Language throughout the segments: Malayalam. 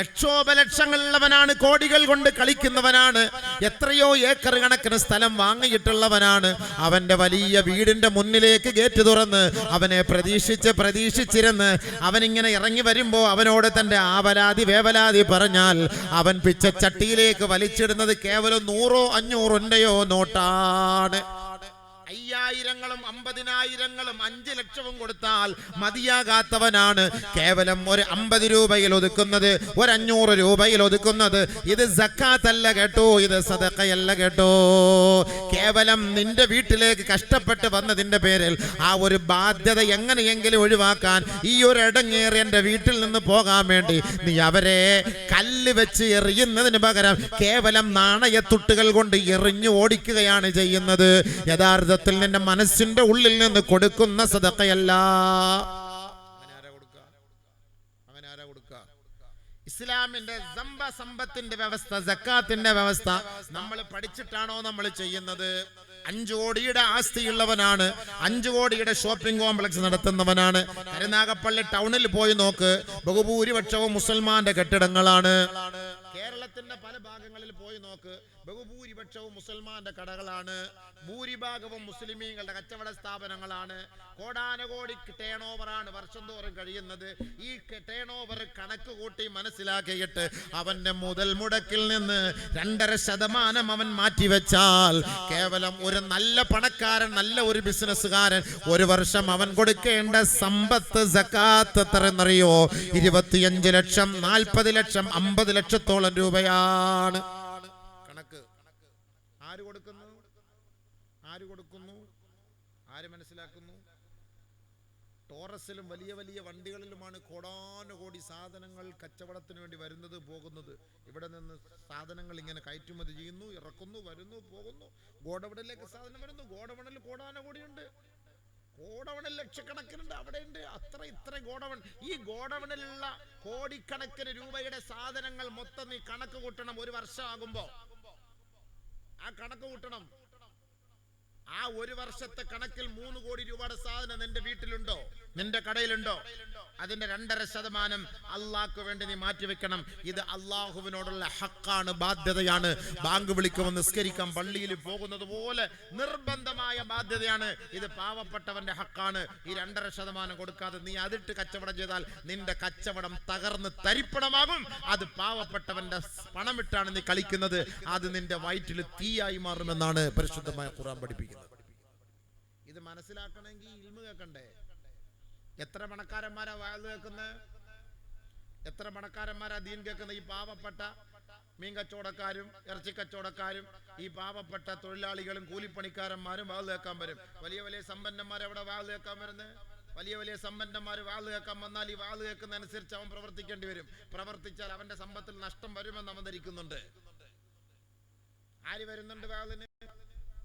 ലക്ഷോപലക്ഷങ്ങളുള്ളവനാണ് കോടികൾ കൊണ്ട് കളിക്കുന്നവനാണ് എത്രയോ ഏക്കർ കണക്കിന് സ്ഥലം വാങ്ങിയിട്ടുള്ളവനാണ്. അവന്റെ വലിയ വീടിന്റെ മുന്നിലേക്ക് ഗേറ്റ് തുറന്ന് അവനെ പ്രതീക്ഷിച്ച് പ്രതീക്ഷിച്ചിരുന്ന് അവനിങ്ങനെ ഇറങ്ങി വരുമ്പോൾ അവനോട് തന്റെ ആവലാതി വേവലാതി പറഞ്ഞാൽ അവൻ പിച്ചച്ചട്ടിയിലേക്ക് വലിച്ചിടുന്നത് കേവലം നൂറോ അഞ്ഞൂറിന്റെയോ നോട്ടാണ്. അയ്യായിരങ്ങളും അമ്പതിനായിരങ്ങളും അഞ്ച് ലക്ഷവും കൊടുത്താൽ മതിയാകാത്തവനാണ്. കേവലം ഒരു അമ്പത് രൂപയിൽ ഒതുക്കുന്നത് ഒരു അഞ്ഞൂറ് രൂപയിൽ ഒതുക്കുന്നത്. ഇത് സക്കാത്തല്ല കേട്ടോ ഇത് സദക്കയല്ല കേട്ടോ. കേവലം നിന്റെ വീട്ടിലേക്ക് കഷ്ടപ്പെട്ട് വന്നതിന്റെ പേരിൽ ആ ഒരു ബാധ്യത എങ്ങനെയെങ്കിലും ഒഴിവാക്കാൻ ഈ ഒരു ഇടങ്ങേറി എന്റെ വീട്ടിൽ നിന്ന് പോകാൻ വേണ്ടി നീ അവരെ കല്ല് വെച്ച് എറിയുന്നതിന് പകരം കേവലം നാണയത്തുട്ടുകൾ കൊണ്ട് എറിഞ്ഞു ഓടിക്കുകയാണ് ചെയ്യുന്നത്. യഥാർത്ഥത്തിൽ നിന്റെ മനസ്സിന്റെ ഉള്ളിൽ നിന്ന് കൊടുക്കുന്ന സദക്കയല്ല ഇസ്ലാമിന്റെ സമ്പ സമ്പത്തിന്റെ വ്യവസ്ഥ ജക്കാത്തിന്റെ വ്യവസ്ഥ നമ്മൾ പഠിച്ചിട്ടാണോ നമ്മൾ ചെയ്യുന്നത്? അഞ്ചു കോടിയുടെ ആസ്തിയുള്ളവനാണ് അഞ്ചു കോടിയുടെ ഷോപ്പിംഗ് കോംപ്ലക്സ് നടത്തുന്നവനാണ്. കരുനാഗപ്പള്ളി ടൗണിൽ പോയി നോക്ക് ബഹുഭൂരിപക്ഷവും മുസൽമാന്റെ കെട്ടിടങ്ങളാണ്. കേരളത്തിന്റെ പല ഭാഗങ്ങളിൽ പോയി നോക്ക് ബഹുഭൂരിപക്ഷവും മുസൽമാന്റെ കടകളാണ്. ഭൂരിഭാഗവും മുസ്ലിമീങ്ങളുടെ കച്ചവട സ്ഥാപനങ്ങളാണ്. കോടാനകോടി ടേൺ ഓവറാണ് വർഷം തോറും കഴിയുന്നത്. ഈ ടേൺ ഓവർ കണക്ക് കൂട്ടി മനസ്സിലാക്കിയിട്ട് അവന്റെ മുതൽ മുടക്കിൽ നിന്ന് രണ്ടര ശതമാനം അവൻ മാറ്റിവെച്ചാൽ കേവലം ഒരു നല്ല പണക്കാരൻ നല്ല ഒരു ബിസിനസ്സുകാരൻ ഒരു വർഷം അവൻ കൊടുക്കേണ്ട സമ്പത്ത് സക്കാത്ത് എത്രയെന്നറിയോ ഇരുപത്തിയഞ്ച് ലക്ഷം നാൽപ്പത് ലക്ഷം അമ്പത് ലക്ഷത്തോളം രൂപയാണ്. ആര് കൊടുക്കുന്നു? ആര് കൊടുക്കുന്നു? ആര് മനസ്സിലാക്കുന്നു? ടോറസിലും വലിയ വലിയ വണ്ടികളിലുമാണ് കോടാനുകോടി സാധനങ്ങൾ കച്ചവടത്തിന് വേണ്ടി വരുന്നത് പോകുന്നത്. ഇവിടെ നിന്ന് സാധനങ്ങൾ ഇങ്ങനെ കയറ്റുമതി ചെയ്യുന്നു ഇറക്കുന്നു വരുന്നു പോകുന്നു. ഗോഡവണിലേക്ക് സാധനം വരുന്നു. ഗോഡവണിൽ കോടാനുകോടിയുണ്ട് ഗോഡവണിൽ ലക്ഷക്കണക്കിനുണ്ട് അവിടെയുണ്ട്. അത്ര ഇത്ര ഗോഡവൺ. ഈ ഗോഡവണിലുള്ള കോടിക്കണക്കിന് രൂപയുടെ സാധനങ്ങൾ മൊത്തം നീ കണക്ക് കൂട്ടണം ഒരു വർഷമാകുമ്പോ. ആ കണക്ക് കൂട്ടണം. ആ ഒരു വർഷത്തെ കണക്കിൽ മൂന്ന് കോടി രൂപയുടെ സാധനം നിന്റെ വീട്ടിലുണ്ടോ? നിന്റെ കടയിലുണ്ടോ? അതിന്റെ രണ്ടര ശതമാനം അള്ളാഹ്ക്ക് വേണ്ടി നീ മാറ്റിവെക്കണം. ഇത് അള്ളാഹുവിനോടുള്ള ഹക്കാണ് ബാധ്യതയാണ്. ബാങ്ക് വിളിക്കുമ്പോൾ നിസ്കരിക്കാൻ പള്ളിയിൽ പോകുന്നത് പോലെ നിർബന്ധമായ ബാധ്യതയാണ്. ഇത് പാവപ്പെട്ടവന്റെ ഹക്കാണ്. ഈ രണ്ടര ശതമാനം കൊടുക്കാതെ നീ അതിട്ട് കച്ചവടം ചെയ്താൽ നിന്റെ കച്ചവടം തകർന്ന് തരിപ്പണമാകും. അത് പാവപ്പെട്ടവന്റെ പണമിട്ടാണ് നീ കളിക്കുന്നത്. അത് നിന്റെ വയറ്റിൽ തീയായി മാറുമെന്നാണ് പരിശുദ്ധമായ ഖുറാൻ പഠിപ്പിക്കുന്നത്. ഇത് മനസ്സിലാക്കണമെങ്കിൽ ഇൽമ കേൾക്കണ്ടേ? എത്ര പണക്കാരന്മാരാ വാഴ്ന്നു കേൾക്കുന്നത് എത്ര പണക്കാരന്മാരാ ദീൻ കേൾക്കുന്ന? ഈ പാവപ്പെട്ട മീൻ കച്ചവടക്കാരും ഇറച്ചി കച്ചവടക്കാരും ഈ പാവപ്പെട്ട തൊഴിലാളികളും കൂലിപ്പണിക്കാരന്മാരും വാഴ്ന്നു കേൾക്കാൻ വരും. വലിയ വലിയ സമ്പന്നന്മാർ എവിടെ വാഴ കേൾക്കാൻ വരുന്നത് വലിയ വലിയ സമ്പന്നന്മാർ വാൾ കേൾക്കാൻ വന്നാൽ ഈ വാൾ കേൾക്കുന്ന അനുസരിച്ച് അവൻ പ്രവർത്തിക്കേണ്ടി വരും. പ്രവർത്തിച്ചാൽ അവന്റെ സമ്പത്തിൽ നഷ്ടം വരുമെന്ന് അവൻ ധരിക്കുന്നുണ്ട്. ആര് വരുന്നുണ്ട് വാളിന്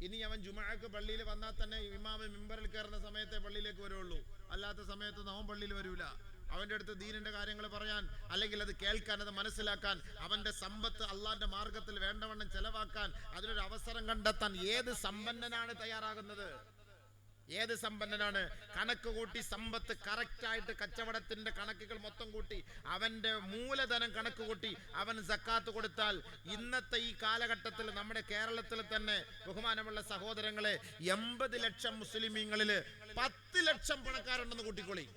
ഇനി അവൻ ജുമാക്ക് പള്ളിയിൽ വന്നാൽ തന്നെ ഇമാമ മെമ്പറിൽ കയറുന്ന സമയത്തെ പള്ളിയിലേക്ക് വരുള്ളൂ. അല്ലാത്ത സമയത്ത് അവൻ പള്ളിയിൽ വരൂല. അവന്റെ അടുത്ത് ദീനിന്റെ കാര്യങ്ങൾ പറയാൻ അല്ലെങ്കിൽ അത് കേൾക്കാൻ അത് മനസ്സിലാക്കാൻ അവന്റെ സമ്പത്ത് അള്ളാന്റെ മാർഗത്തിൽ വേണ്ടവണ്ണം ചെലവാക്കാൻ അതിനൊരു അവസരം കണ്ടെത്താൻ ഏത് സമ്പന്നനാണ് തയ്യാറാകുന്നത്? ഏത് സമ്പന്നനാണ്? കണക്ക് കൂട്ടി സമ്പത്ത് കറക്റ്റ് ആയിട്ട് കച്ചവടത്തിന്റെ കണക്കുകൾ മൊത്തം കൂട്ടി. അവന്റെ മൂലധനം കണക്ക് കൂട്ടി. അവൻ സക്കാത്ത് കൊടുത്താൽ ഇന്നത്തെ ഈ കാലഘട്ടത്തിൽ നമ്മുടെ കേരളത്തിൽ തന്നെ ബഹുമാനമുള്ള സഹോദരങ്ങളെ എൺപത് ലക്ഷം മുസ്ലിമീങ്ങളിൽ പത്ത് ലക്ഷം പണക്കാരുണ്ടെന്ന് കൂട്ടിക്കൊള്ളി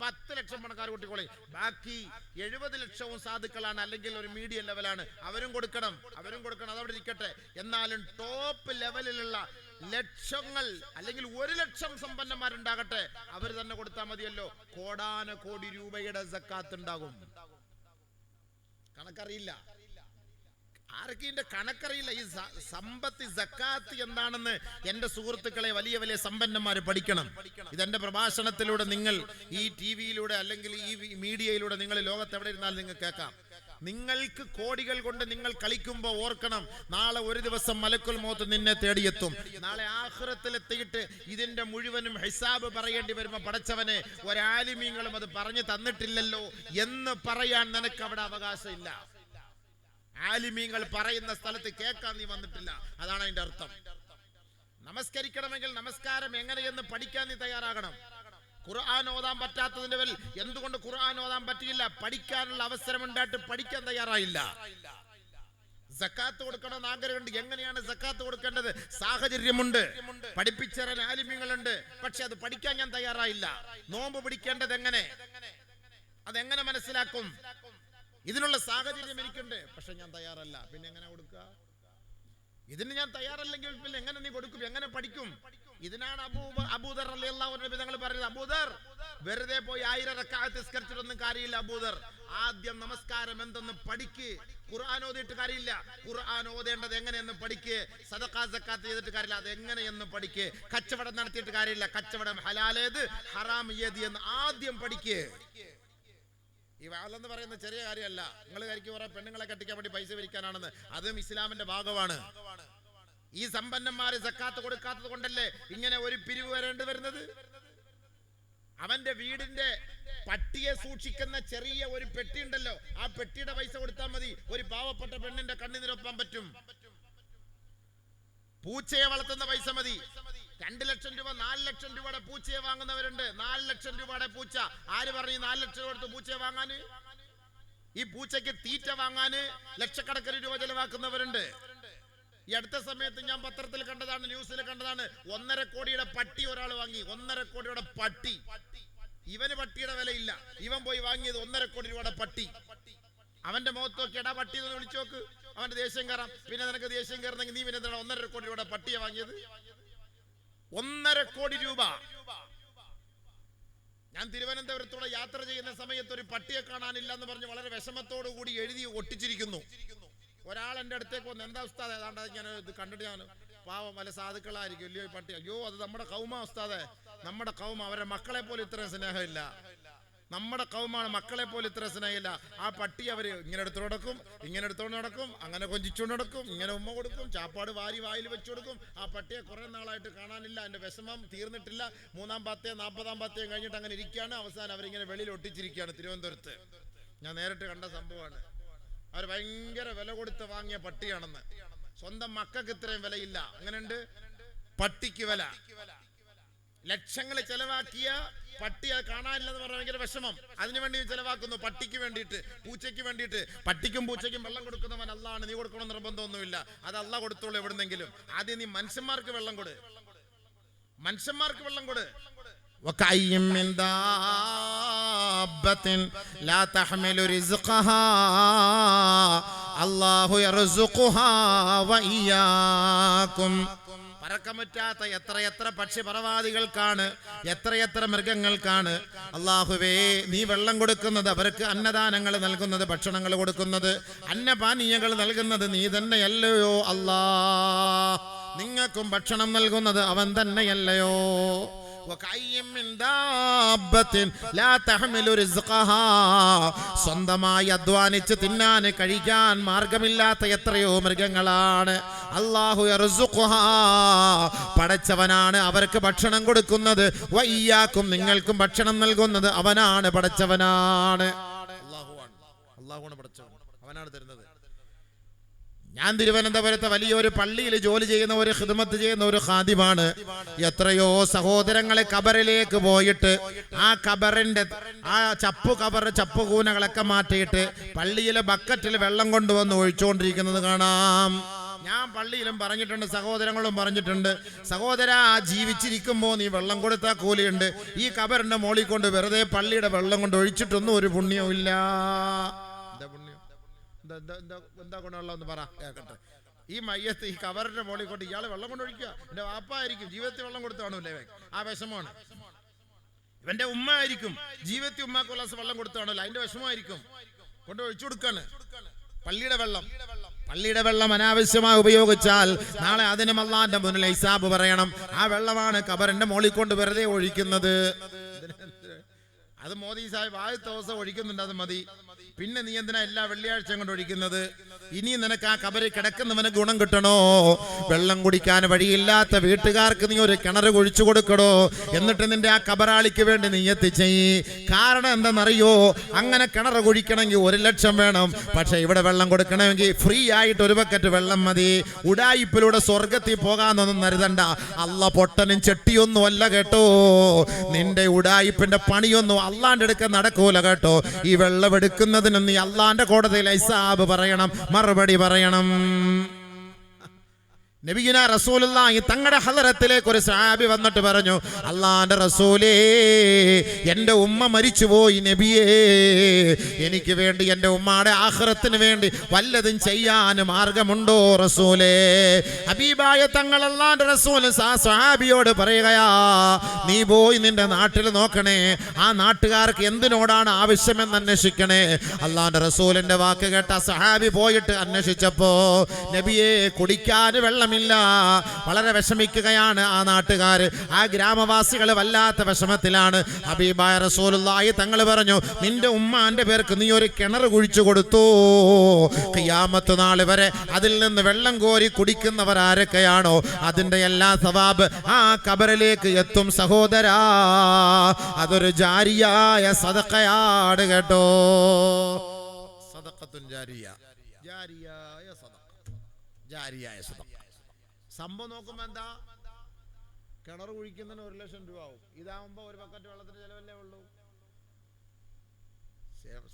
പത്ത് ലക്ഷം പണക്കാർ കൂട്ടിക്കോളി. ബാക്കി എഴുപത് ലക്ഷവും സാധുക്കളാണ്. അല്ലെങ്കിൽ ഒരു മീഡിയം ലെവലാണ് അവരും കൊടുക്കണം. അവരും കൊടുക്കണം. അതവിടെ ഇരിക്കട്ടെ. എന്നാലും ടോപ്പ് ലെവലിലുള്ള ലക്ഷങ്ങൾ അല്ലെങ്കിൽ ഒരു ലക്ഷം സമ്പന്നന്മാരുണ്ടാകട്ടെ അവർ തന്നെ കൊടുത്താൽ മതിയല്ലോ. കോടാന കോടി രൂപയുടെ സക്കാത്ത് ഉണ്ടാകും. കണക്കറിയില്ല. ആർക്കും ഇതിന്റെ കണക്കറിയില്ല. ഈ സമ്പത്തി സക്കാത്ത് എന്താണെന്ന് എന്റെ സുഹൃത്തുക്കളെ വലിയ വലിയ സമ്പന്നന്മാർ പഠിക്കണം. ഇതെന്റെ പ്രഭാഷണത്തിലൂടെ നിങ്ങൾ ഈ ടി വിയിലൂടെ അല്ലെങ്കിൽ ഈ മീഡിയയിലൂടെ നിങ്ങൾ ലോകത്ത് എവിടെ ഇരുന്നാലും നിങ്ങൾ കേൾക്കാം. നിങ്ങൾക്ക് കോടികൾ കൊണ്ട് നിങ്ങൾ കളിക്കുമ്പോൾ ഓർക്കണം നാളെ ഒരു ദിവസം മലക്കുൽ മോത്ത് നിന്നെ തേടിയെത്തും. നാളെ ആഹ്റത്തിൽ എത്തിയിട്ട് ഇതിന്റെ മുഴുവനും ഹിസാബ് പറയേണ്ടി വരുമ്പോൾ പടച്ചവനെ ഒരാലിമീങ്ങളും അത് പറഞ്ഞു തന്നിട്ടില്ലല്ലോ എന്ന് പറയാൻ നിനക്ക് അവിടെ അവകാശമില്ല. ആലിമീങ്ങൾ പറയുന്ന സ്ഥലത്ത് കേൾക്കാൻ നീ വന്നിട്ടില്ല. അതാണ് അതിന്റെ അർത്ഥം. നമസ്കരിക്കണമെങ്കിൽ നമസ്കാരം എങ്ങനെയെന്ന് പഠിക്കാൻ നീ തയ്യാറാകണം. ഖുർആൻ ഓതാൻ പറ്റാത്തതിന്റെ പേരിൽ എന്തുകൊണ്ട് ഖുർആൻ ഓതാൻ പറ്റിയില്ല? പഠിക്കാനുള്ള അവസരം ഉണ്ടായിട്ട് പഠിക്കാൻ തയ്യാറായില്ല. സക്കാത്ത് കൊടുക്കണമെന്ന് ആഗ്രഹമുണ്ട്. എങ്ങനെയാണ് സക്കാത്ത് കൊടുക്കേണ്ടത്? സാഹചര്യമുണ്ട്. പഠിപ്പിച്ചറിയാൻ ആലിമ്യങ്ങളുണ്ട്. പക്ഷെ അത് പഠിക്കാൻ ഞാൻ തയ്യാറായില്ല. നോമ്പ് പിടിക്കേണ്ടത് എങ്ങനെ? അതെങ്ങനെ മനസ്സിലാക്കും? ഇതിനുള്ള സാഹചര്യം എനിക്കുണ്ട്. പക്ഷെ ഞാൻ തയ്യാറല്ല. പിന്നെ എങ്ങനെ കൊടുക്കുക? ഇതിന് ഞാൻ തയ്യാറല്ലെങ്കിൽ പിന്നെ എങ്ങനെ നീ കൊടുക്കും? എങ്ങനെ പഠിക്കും? ഇതിനാണ് അബൂ അബൂദർ അള്ളാഹുവിന്റെ ഞങ്ങൾ പറയുന്നത്. അബൂദർ വെറുതെ പോയി ആയിരം റക്കാത്ത് നിസ്കരിച്ചിട്ടൊന്നും കാര്യമില്ല അബൂദർ ആദ്യം നമസ്കാരം എന്തെന്ന് പഠിക്ക്. ഖുർആൻ ഓതിയിട്ട് കാര്യമില്ല. ഖുർആൻ ഓതേണ്ടത് എങ്ങനെയെന്ന് പഠിക്ക്. സദക്കാ സക്കാത്ത് ചെയ്തിട്ട് കാര്യമില്ല. അത് എങ്ങനെയെന്ന് പഠിക്ക്. കച്ചവടം നടത്തിയിട്ട് കാര്യമില്ല. കച്ചവടം ഹലാലേത്? ഹറാം ഏത് എന്ന് ആദ്യം പഠിക്ക്. ഈ വാളെന്ന് പറയുന്ന ചെറിയ കാര്യമല്ല. നിങ്ങൾ കരിക്ക് കുറെ പെണ്ണുങ്ങളെ കെട്ടിക്കാൻ വേണ്ടി പൈസ വിരിക്കാനാണെന്ന്. അതും ഇസ്ലാമിന്റെ ഭാഗമാണ്. ഈ സമ്പന്നന്മാര് സക്കാത്ത് കൊടുക്കാത്തത് കൊണ്ടല്ലേ ഇങ്ങനെ ഒരു പിരിവ് വരേണ്ടി വരുന്നത്? അവന്റെ വീടിന്റെ പട്ടിയെ സൂക്ഷിക്കുന്ന ചെറിയ ഒരു പെട്ടി ഉണ്ടല്ലോ ആ പെട്ടിയുടെ പൈസ കൊടുത്താൽ മതി. ഒരു പാവപ്പെട്ട പെണ്ണിന്റെ കണ്ണിനിരൊപ്പാൻ പറ്റും. പൂച്ചയെ വളർത്തുന്ന പൈസ മതി. രണ്ട് ലക്ഷം രൂപ നാല് ലക്ഷം രൂപയുടെ പൂച്ചയെ വാങ്ങുന്നവരുണ്ട്. നാല് ലക്ഷം രൂപയുടെ പൂച്ച. ആര് പറഞ്ഞു നാല് ലക്ഷം രൂപ കൊടുത്ത് പൂച്ചയെ വാങ്ങാന്? ഈ പൂച്ചയ്ക്ക് തീറ്റ വാങ്ങാന് ലക്ഷക്കണക്കിന് രൂപ ചെലവാക്കുന്നവരുണ്ട്. ഈ അടുത്ത സമയത്ത് ഞാൻ പത്രത്തിൽ കണ്ടതാണ് ന്യൂസിൽ കണ്ടതാണ്. ഒന്നര കോടിയുടെ പട്ടി ഒരാൾ വാങ്ങി. ഒന്നര കോടിയുടെ പട്ടി. ഇവന് പട്ടിയുടെ വിലയില്ല. ഇവൻ പോയി വാങ്ങിയത് ഒന്നര കോടി രൂപയുടെ പട്ടി. അവന്റെ മുഖത്ത് നോക്കി എടാ പട്ടി എന്ന് വിളിച്ചു നോക്ക്. അവന്റെ ദേഷ്യം കയറാം. പിന്നെ നിനക്ക് ദേഷ്യം കയറുന്നെങ്കിൽ നീ പിന്നെ എന്താണ് ഒന്നര കോടി രൂപയുടെ പട്ടിയെ വാങ്ങിയത്? ഒന്നര കോടി രൂപ. ഞാൻ തിരുവനന്തപുരത്തോടെ യാത്ര ചെയ്യുന്ന സമയത്ത് ഒരു പട്ടിയെ കാണാനില്ല എന്ന് പറഞ്ഞ് വളരെ വിഷമത്തോടു കൂടി എഴുതി ഒട്ടിച്ചിരിക്കുന്നു. ഒരാൾ എന്റെ അടുത്തേക്ക് വന്ന് എന്താ ഉസ്താദ്? ഏതാണ്ട് ഞാൻ ഇത് കണ്ടിട്ട് ഞാൻ പാവം വല്ല സാധുക്കളായിരിക്കും. ഈ പട്ടി. അയ്യോ അത് നമ്മുടെ കൗമ ഉസ്താദെ. നമ്മുടെ കൗമ അവരെ മക്കളെ പോലും ഇത്രയും സ്നേഹമില്ല. നമ്മുടെ കൗമാണ് മക്കളെ പോലും ഇത്ര സ്നേഹമില്ല. ആ പട്ടി അവർ ഇങ്ങനെ എടുത്തോണ്ട് നടക്കും ഇങ്ങനെ എടുത്തോണ്ട് നടക്കും അങ്ങനെ കൊഞ്ചിച്ചുകൊണ്ട് നടക്കും ഇങ്ങനെ ഉമ്മ കൊടുക്കും ചാപ്പാട് വാരി വായിൽ വെച്ചു കൊടുക്കും. ആ പട്ടിയെ കുറേ നാളായിട്ട് കാണാനില്ല. എന്റെ വിഷമം തീർന്നിട്ടില്ല. മൂന്നാം പത്തേ നാൽപ്പതാം പത്തേയും കഴിഞ്ഞിട്ട് അങ്ങനെ ഇരിക്കുകയാണ്. അവസാനം അവരിങ്ങനെ വെളിയിൽ ഒട്ടിച്ചിരിക്കുകയാണ് തിരുവനന്തപുരത്ത്. ഞാൻ നേരിട്ട് കണ്ട സംഭവമാണ്. അവർ ഭയങ്കര വില കൊടുത്ത് വാങ്ങിയ പട്ടിയാണെന്ന്. സ്വന്തം മക്കൾക്ക് ഇത്രയും വിലയില്ല. അങ്ങനെയുണ്ട് പട്ടിക്ക് വില. ലക്ഷങ്ങൾ ചെലവാക്കിയ പട്ടി അത് കാണാനില്ലെന്ന് പറഞ്ഞ ഭയങ്കര വിഷമം. അതിനു വേണ്ടി ചെലവാക്കുന്നു. പട്ടിക്ക് വേണ്ടിയിട്ട് പൂച്ചയ്ക്ക് വേണ്ടിയിട്ട്. പട്ടിക്കും പൂച്ചയ്ക്കും വെള്ളം കൊടുക്കുന്നവൻ അല്ലാണ് നീ കൊടുക്കണം നിർബന്ധമൊന്നുമില്ല. അത് അല്ല കൊടുത്തോളൂ എവിടുന്നെങ്കിലും. ആദ്യം നീ മനുഷ്യന്മാർക്ക് വെള്ളം കൊടു. മനുഷ്യന്മാർക്ക് വെള്ളം കൊടു. وكأي من دابة لا تحمل رزقها الله يرزقها وإياكم പറക്കാൻ പറ്റാത്ത എത്ര എത്ര പക്ഷി പറവാദികൾക്കാണ് എത്രയെത്ര മൃഗങ്ങൾക്കാണ് അള്ളാഹുവേ നീ വെള്ളം കൊടുക്കുന്നത് അവർക്ക് അന്നദാനങ്ങൾ നൽകുന്നത് ഭക്ഷണങ്ങൾ കൊടുക്കുന്നത് അന്നപാനീയങ്ങൾ നൽകുന്നത് നീ തന്നെയല്ലയോ അല്ലാ നിങ്ങൾക്കും ഭക്ഷണം നൽകുന്നത് അവൻ തന്നെയല്ലയോ സ്വന്തമായി അധ്വാനിച്ച് തിന്നാൻ കഴിക്കാൻ മാർഗമില്ലാത്ത എത്രയോ മൃഗങ്ങളാണ്. അള്ളാഹു പടച്ചവനാണ് അവർക്ക് ഭക്ഷണം കൊടുക്കുന്നത്. വയ്യാക്കും നിങ്ങൾക്കും ഭക്ഷണം നൽകുന്നത്. അവനാണ് പടച്ചവനാണ്. അള്ളാഹുവാണ് അള്ളാഹുവാണ് പടച്ചവൻ. അവനാണ് തരുന്നത്. ഞാൻ തിരുവനന്തപുരത്തെ വലിയൊരു പള്ളിയിൽ ജോലി ചെയ്യുന്ന ഒരു ഹിദമത്ത് ചെയ്യുന്ന ഒരു ഹാദിമാണ് എത്രയോ സഹോദരങ്ങളെ കബറിലേക്ക് പോയിട്ട് ആ കബറിന്റെ ആ ചപ്പു കബർ ചപ്പു കൂനകളൊക്കെ മാറ്റിയിട്ട് പള്ളിയിലെ ബക്കറ്റിൽ വെള്ളം കൊണ്ടുവന്ന് ഒഴിച്ചുകൊണ്ടിരിക്കുന്നത് കാണാം. ഞാൻ പള്ളിയിലും പറഞ്ഞിട്ടുണ്ട് സഹോദരങ്ങളും പറഞ്ഞിട്ടുണ്ട് സഹോദര ജീവിച്ചിരിക്കുമ്പോൾ നീ വെള്ളം കൊടുത്താൽ കൂലിയുണ്ട്. ഈ കബറിന്റെ മോളിൽ കൊണ്ട് വെറുതെ പള്ളിയുടെ വെള്ളം കൊണ്ട് ഒഴിച്ചിട്ടൊന്നും ഒരു പുണ്യവും എന്താ ഗുണമുള്ളതെന്ന് പറ. കേൾക്കട്ടെ ഈ മയ്യത്ത് ഈ കവറിന്റെ മുകളിൽ കൊണ്ട് ഇയാൾ വെള്ളം കൊണ്ടൊഴിക്കുക എന്റെ വാപ്പായിരിക്കും ജീവിതത്തിൽ വെള്ളം കൊടുത്തു കാണൂലേ? ആ വിഷമമാണ്. ഇവന്റെ ഉമ്മ ആയിരിക്കും ജീവിതത്തിൽ ഉമ്മാക്ക് ഉല്ലാസം വെള്ളം കൊടുത്തു കാണൂല്ലോ. അതിന്റെ വിഷമമായിരിക്കും. കൊണ്ട് ഒഴിച്ചു കൊടുക്കാണ്. പള്ളിയുടെ വെള്ളം. പള്ളിയുടെ വെള്ളം അനാവശ്യമായി ഉപയോഗിച്ചാൽ നാളെ അതിനും അള്ളാന്റെ മുന്നിൽ ഹിസാബ് പറയണം. ആ വെള്ളമാണ് കബറിന്റെ മോളിൽ കൊണ്ട് വെറുതെ ഒഴിക്കുന്നത്. അത് മോദി സാഹിബ് ആദ്യത്തെ ദിവസം ഒഴിക്കുന്നുണ്ട് അത് മതി. പിന്നെ നീ എന്തിനാ എല്ലാ വെള്ളിയാഴ്ചയും കൊണ്ട് ഒഴിക്കുന്നത്? ഇനി നിനക്ക് ആ കബറി കിടക്കുന്നവന് ഗുണം കിട്ടണോ? വെള്ളം കുടിക്കാൻ വഴിയില്ലാത്ത വീട്ടുകാർക്ക് നീ ഒരു കിണർ കുഴിച്ചു കൊടുക്കണോ? എന്നിട്ട് നിന്റെ ആ കബറാളിക്ക് വേണ്ടി നീ എത്തിച്ചേ കാരണം എന്തെന്നറിയോ? അങ്ങനെ കിണർ കുഴിക്കണമെങ്കിൽ ഒരു ലക്ഷം വേണം. പക്ഷെ ഇവിടെ വെള്ളം കൊടുക്കണമെങ്കിൽ ഫ്രീ ആയിട്ട് ഒരു ബക്കറ്റ് വെള്ളം മതി. ഉടായിപ്പിലൂടെ സ്വർഗത്തിൽ പോകാന്നൊന്നും കരുതണ്ട. അല്ല പൊട്ടനും ചെട്ടിയൊന്നും അല്ല കേട്ടോ. നിന്റെ ഉടായിപ്പിന്റെ പണിയൊന്നും അല്ലാണ്ട് അടുക്ക നടക്കൂല കേട്ടോ. ഈ വെള്ളം എടുക്കുന്നതിന് നീ അള്ളാന്റെ കോടതിയിൽ ഐസാബ് പറയണം. മറുപടി പറയണം. നബിഗിന റസൂലുള്ളാഹി തങ്ങളുടെ ഹലറത്തിലേക്ക് ഒരു സാബി വന്നിട്ട് പറഞ്ഞു അള്ളാന്റെ റസൂലേ എന്റെ ഉമ്മ മരിച്ചുപോയി നബിയേ. എനിക്ക് വേണ്ടി എന്റെ ഉമ്മയുടെ ആഹ്റത്തിന് വേണ്ടി വല്ലതും ചെയ്യാൻ മാർഗമുണ്ടോ റസൂലേ? ഹബീബായ തങ്ങൾ അള്ളാന്റെ റസൂൽ സാബിയോട് പറയുകയാ നീ പോയി നിന്റെ നാട്ടിൽ നോക്കണേ ആ നാട്ടുകാർക്ക് എന്തിനോടാണ് ആവശ്യമെന്ന് അന്വേഷിക്കണേ? അള്ളാന്റെ റസൂലിന്റെ വാക്ക് കേട്ട സഹാബി പോയിട്ട് അന്വേഷിച്ചപ്പോ നബിയെ കുടിക്കാൻ വെള്ളമില്ല വളരെ വിഷമിക്കുകയാണ് ആ നാട്ടുകാർ ആ ഗ്രാമവാസികൾ വല്ലാത്ത വിഷമത്തിലാണ്. ഹബീബായ റസൂലുള്ളാഹി തങ്ങൾ പറഞ്ഞു നിന്റെ ഉമ്മാന്റെ പേർക്ക് നീ ഒരു കിണർ കുഴിച്ചു കൊടുത്തു. ഖിയാമത്ത് നാൾ വരെ അതിൽ നിന്ന് വെള്ളം കോരി കുടിക്കുന്നവർ ആരൊക്കെയാണോ? അതിന്റെ എല്ലാ സവാബ് ആ കബറിലേക്ക് എത്തും. സഹോദരാ അതൊരു ജാരിയായ സദക്കയാണ് കേട്ടോ. സദക്കത്തുൻ ജാരിയ. ജാരിയായ സദക്ക ജാരിയായ സദക്ക സംഭവം നോക്കുമ്പോ എന്താ? കിണർ കുഴിക്കുന്നതിന് ഒരു ലക്ഷം രൂപ ആവും. ഇതാവുമ്പോ ഒരു ബക്കറ്റ് വെള്ളത്തിന് ചെലവല്ലേ ഉള്ളൂ.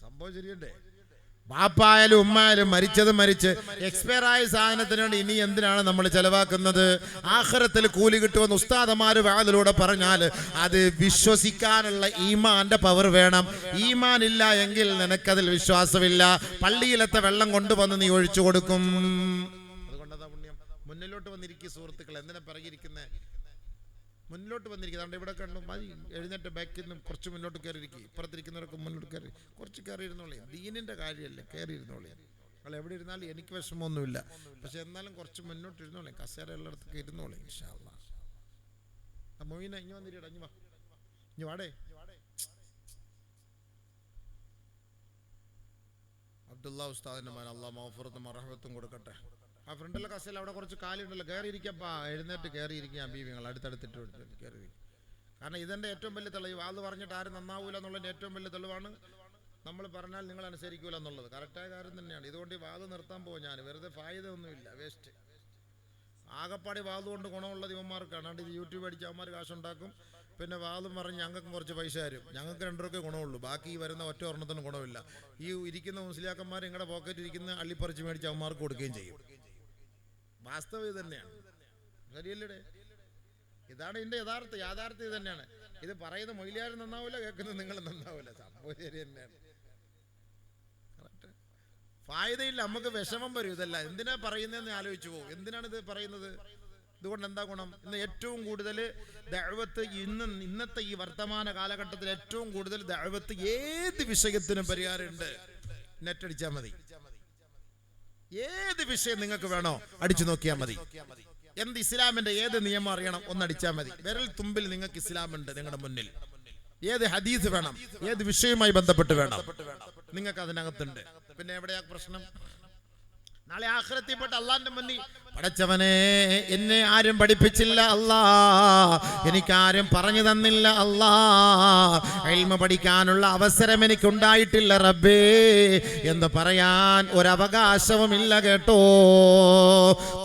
സംഭവം ശരിയല്ലേ? ബാപ്പായാലും ഉമ്മായാലും മരിച്ചത് മരിച്ച് എക്സ്പയർ ആയ സാധനത്തിന് വേണ്ടി ഇനി എന്തിനാണ് നമ്മൾ ചെലവാക്കുന്നത്? ആഖിറത്തിൽ കൂലി കിട്ടുമെന്ന് ഉസ്താദമാര് വാതിലൂടെ പറഞ്ഞാൽ അത് വിശ്വസിക്കാനുള്ള ഈമാന്റെ പവർ വേണം. ഈമാൻ ഇല്ല എങ്കിൽ നിനക്കതിൽ വിശ്വാസമില്ല. പള്ളിയിലത്തെ വെള്ളം കൊണ്ടുവന്ന് നീ ഒഴിച്ചു കൊടുക്കും. മുന്നിലോട്ട് വന്നിരിക്കുക സുഹൃത്തുക്കൾ. എന്തിനാ പറഞ്ഞിരിക്കുന്നത് മുന്നിലോട്ട് വന്നിരിക്കുന്നത് അതുകൊണ്ട് ഇവിടെ കണ്ടു മതി. എഴുന്നേറ്റ് ബാക്കിൽ നിന്നും കുറച്ച് മുന്നോട്ട് കയറിയിരിക്കും. ഇപ്പുറത്തിരിക്കുന്നവരൊക്കെ മുന്നോട്ട് കയറി. കുറച്ച് കയറി ഇരുന്നോളിയാ ദീനിന്റെ കാര്യമല്ലേ? കയറി ഇരുന്നോളിയാ നിങ്ങൾ എവിടെ ഇരുന്നാലും എനിക്ക് വിഷമമൊന്നുമില്ല. പക്ഷെ എന്നാലും കുറച്ച് മുന്നോട്ട് ഇരുന്നോളി. കസേര ഉള്ളിടത്തൊക്കെ ഇരുന്നോളി ഇൻഷാല്ലാ മൊയ്ന ഇനി വന്നിരിക്കടാ ഇനി വാ. ഇനി വാടേ. അബ്ദുള്ള ഉസ്താദിന്റെ മകൻ. അള്ളാഹ് മഹഫുറത്തും മറഹബത്തും കൊടുക്കട്ടെ. ആ ഫ്രണ്ടിലെ കസേല അവിടെ കുറച്ച് കാലുണ്ടല്ലോ കയറിയിരിക്കപ്പാ എഴുന്നേറ്റ് കയറിയിരിക്കുക ബീവിങ്ങൾ. അടുത്തടുത്തിട്ട് കയറി കാരണം ഇതെന്റെ ഏറ്റവും വലിയ തെളിവ്. അത് പറഞ്ഞിട്ട് ആരും നന്നാവൂല എന്നുള്ളതിന്റെ ഏറ്റവും വലിയ തെളിവാണ് നമ്മൾ പറഞ്ഞാൽ നിങ്ങൾ അനുസരിക്കൂല എന്നുള്ളത്. കറക്റ്റായ കാര്യം തന്നെയാണ്. ഇതുകൊണ്ട് ഈ വാത് നിർത്താൻ പോകും ഞാൻ വെറുതെ ഫായത ഒന്നുമില്ല വേസ്റ്റ്. ആകപ്പാടി വാത് കൊണ്ട് ഗുണമുള്ള ദിവന്മാർക്കാണ് അതുകൊണ്ട് ഇത് യൂട്യൂബ് അടിച്ച് അവന്മാർ കാശുണ്ടാക്കും. പിന്നെ വാതും പറഞ്ഞ് ഞങ്ങൾക്കും കുറച്ച് പൈസ തരും. ഞങ്ങൾക്ക് രണ്ടുപേർക്കേ ഗുണമുള്ളൂ. ബാക്കി ഈ വരുന്ന ഒറ്റ ഒരെണ്ണത്തിനും ഗുണമില്ല. ഈ ഇരിക്കുന്ന മുസ്ലിയാക്കന്മാർ നിങ്ങളുടെ പോക്കറ്റ് ഇരിക്കുന്ന അള്ളിപ്പറിച്ച് മേടിച്ച് അവന്മാർക്ക് കൊടുക്കുകയും ചെയ്യും. വാസ്തവം തന്നെയാണ്. ശരിയല്ലേ ഇതാണ് ഇതിന്റെ യഥാർത്ഥ യാഥാർത്ഥ്യം ഇത് തന്നെയാണ്. ഇത് പറയുന്ന മൊയിലാർ നന്നാവില്ല കേൾക്കുന്നത് നിങ്ങൾ നന്നാവില്ല സംഭവം ശരി തന്നെയാണ്. Correct. ഫായതയില്ല നമുക്ക് വിഷമം വരും ഇതല്ല. എന്തിനാ പറയുന്നതെന്ന് ആലോചിച്ചു പോകും. എന്തിനാണ് ഇത് പറയുന്നത്? ഇതുകൊണ്ട് എന്താ ഗുണം? ഇന്ന് ഏറ്റവും കൂടുതൽ ദഴവത്ത് ഇന്ന് ഇന്നത്തെ ഈ വർത്തമാന കാലഘട്ടത്തിൽ ഏറ്റവും കൂടുതൽ ദഴവത്ത് ഏത് വിഷയത്തിനും പരിഹാരമുണ്ട്? നെറ്റടിച്ചാൽ മതി. ഏത് വിഷയം നിങ്ങൾക്ക് വേണോ അടിച്ചു നോക്കിയാൽ മതി. എന്ത് ഇസ്ലാമിന്റെ ഏത് നിയമം അറിയണം ഒന്നടിച്ചാൽ മതി. വിരൽ തുമ്പിൽ നിങ്ങൾക്ക് ഇസ്ലാമുണ്ട് നിങ്ങളുടെ മുന്നിൽ. ഏത് ഹദീസ് വേണം ഏത് വിഷയവുമായി ബന്ധപ്പെട്ട് വേണം നിങ്ങൾക്ക് അതിനകത്തുണ്ട്. പിന്നെ എവിടെയാ പ്രശ്നം? നാളെ ആഹ്ലത്തിൽപ്പെട്ട് അള്ളാന്റെ മുന്നിൽ പടച്ചവനെ എന്നെ ആരും പഠിപ്പിച്ചില്ല അല്ലാ. എനിക്കാരും പറഞ്ഞു തന്നില്ല അല്ലാ. എൽമ പഠിക്കാനുള്ള അവസരം എനിക്കുണ്ടായിട്ടില്ല റബ്ബേ. എന്ന് പറയാൻ ഒരവകാശവുമില്ല കേട്ടോ.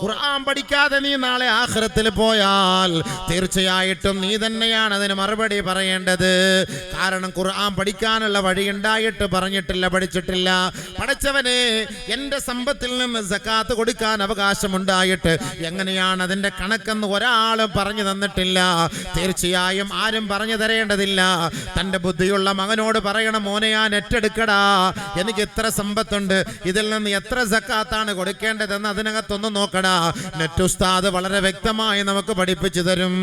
ഖുർആൻ പഠിക്കാതെ നീ നാളെ ആഖിറത്തിൽ പോയാൽ തീർച്ചയായിട്ടും നീ തന്നെയാണ് അതിന് മറുപടി പറയേണ്ടത്. കാരണം ഖുർആൻ പഠിക്കാനുള്ള വഴി ഉണ്ടായിട്ട് പറഞ്ഞിട്ടില്ല പഠിച്ചിട്ടില്ല. പഠിച്ചവനെ എന്റെ സമ്പത്തിൽ നിന്ന് സക്കാത്ത് കൊടുക്കാൻ അവകാശമുണ്ടായിട്ട് എങ്ങനെയാണ് അതിന്റെ കണക്കെന്ന് ഒരാളും പറഞ്ഞു തന്നിട്ടില്ല. തീർച്ചയായും ആരും പറഞ്ഞു തരേണ്ടതില്ല. തന്റെ ബുദ്ധിയുള്ള മകനോട് പറയണം മോനെ ഞാൻ ഏറ്റെടുക്കടാ. എനിക്ക് എത്ര സമ്പത്തുണ്ട്. ഇതിൽ നിന്ന് എത്ര സക്കാത്താണ് കൊടുക്കേണ്ടതെന്ന് അതിനകത്തൊന്ന് നോക്കടാ. നെറ്റുസ്താദ് വളരെ വ്യക്തമായി നമുക്ക് പഠിപ്പിച്ചു തരും.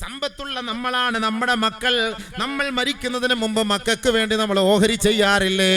സമ്പത്തുള്ള നമ്മളാണ് നമ്മുടെ മക്കൾ. നമ്മൾ മരിക്കുന്നതിന് മുമ്പ് മക്കൾക്ക് വേണ്ടി നമ്മൾ ഓഹരി ചെയ്യാറില്ലേ?